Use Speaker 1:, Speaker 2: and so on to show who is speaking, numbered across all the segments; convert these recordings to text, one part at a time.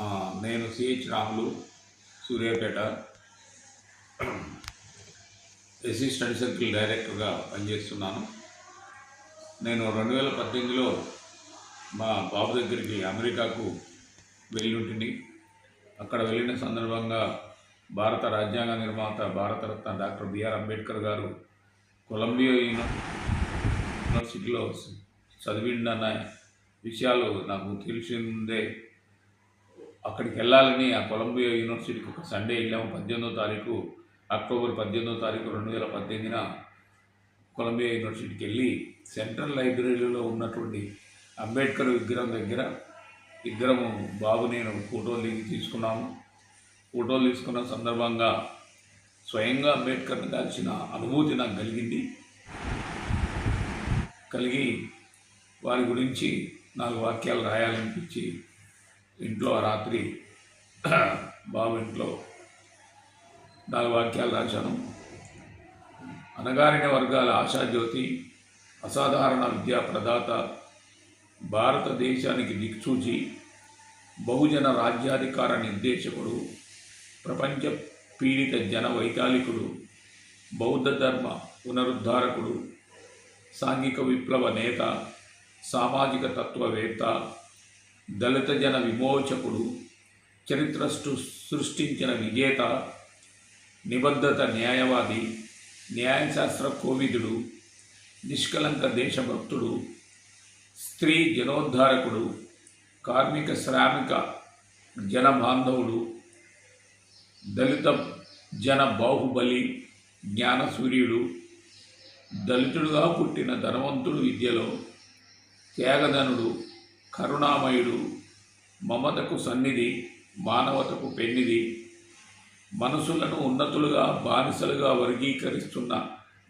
Speaker 1: నేను CH Ramulu Suryapet. SC study circle డైరెక్టర్గా పనిచేస్తున్నాను. నేను రెండు వేల పద్దెనిమిదిలో మా బాబు దగ్గరికి అమెరికాకు వెళ్ళి ఉంటుంది అక్కడ వెళ్ళిన సందర్భంగా భారత రాజ్యాంగ నిర్మాత భారతరత్న డాక్టర్ బిఆర్ అంబేద్కర్ గారు కొలంబియా యూనివర్సిటీలో చదివిండన్న విషయాలు నాకు తెలిసిందే. అక్కడికి వెళ్ళాలని ఆ కొలంబియా యూనివర్సిటీకి ఒక సండే వెళ్ళాము. పద్దెనిమిదో తారీఖు అక్టోబర్ పద్దెనిమిదో తారీఖు రెండు వేల పద్దెనిమిదిన కొలంబియా యూనివర్సిటీకి వెళ్ళి సెంట్రల్ లైబ్రరీలో ఉన్నటువంటి అంబేద్కర్ విగ్రహం దగ్గర ఇద్దరము బాబు నేను ఫోటోలు దిగి తీసుకున్నాము. ఫోటోలు తీసుకున్న సందర్భంగా స్వయంగా అంబేద్కర్ని కలిసిన అనుభూతి నాకు కలిగింది. కలిగి వారి గురించి నాలుగు వాక్యాలు రాయాలనిపించి ఇంట్లో ఆ రాత్రి బాబు ఇంట్లో నాలుగు వాక్యాలు రాశాను. అనగారిన వర్గాల ఆశాజ్యోతి అసాధారణ విద్యా ప్రదాత భారతదేశానికి దిక్సూచి బహుజన రాజ్యాధికార నిర్దేశకుడు ప్రపంచ పీడిత జన వైతాళికుడు బౌద్ధ ధర్మ పునరుద్ధారకుడు సాంఘిక విప్లవ నేత సామాజిక తత్వవేత్త దళిత జన విమోచకుడు చరిత్ర సృష్టించిన విజేత నిబద్ధత న్యాయవాది న్యాయశాస్త్ర కోవిదుడు నిష్కలంక దేశభక్తుడు స్త్రీ జనోద్ధారకుడు కార్మిక శ్రామిక జన బాంధవుడు దళిత జన బాహుబలి జ్ఞానసూర్యుడు దళితుడుగా పుట్టిన ధనవంతుడు విద్యలో త్యాగధనుడు కరుణామయుడు మమతకు సన్నిధి మానవతకు పెన్నిది మనసులను ఉన్నతులుగా బానిసలుగా వర్గీకరిస్తున్న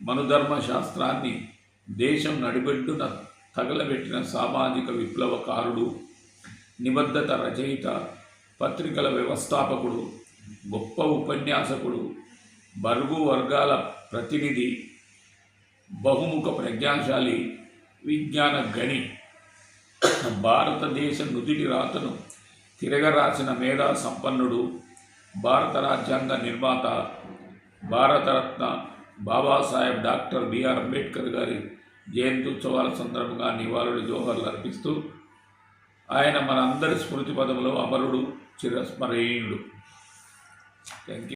Speaker 1: మనుధర్మ శాస్త్రాన్ని దేశం నడిబెడ్డున తగలబెట్టిన సామాజిక విప్లవకారుడు నిబద్ధత రచయిత పత్రికల వ్యవస్థాపకుడు గొప్ప ఉపన్యాసకుడు బరుగు వర్గాల ప్రతినిధి బహుముఖ ప్రజ్ఞాశాలి విజ్ఞాన గణి భారతదేశ నుదిటి రాతను తిరగరాసిన మేధా సంపన్నుడు భారత రాజ్యాంగ నిర్మాత భారతరత్న బాబాసాహెబ్ డాక్టర్ బిఆర్ అంబేద్కర్ గారి జయంత్యుత్సవాల సందర్భంగా నివాళులు జోహర్లు అర్పిస్తూ ఆయన మనందరి స్మృతి పదంలో అమరుడు చిరస్మరణీయుడు. Thank you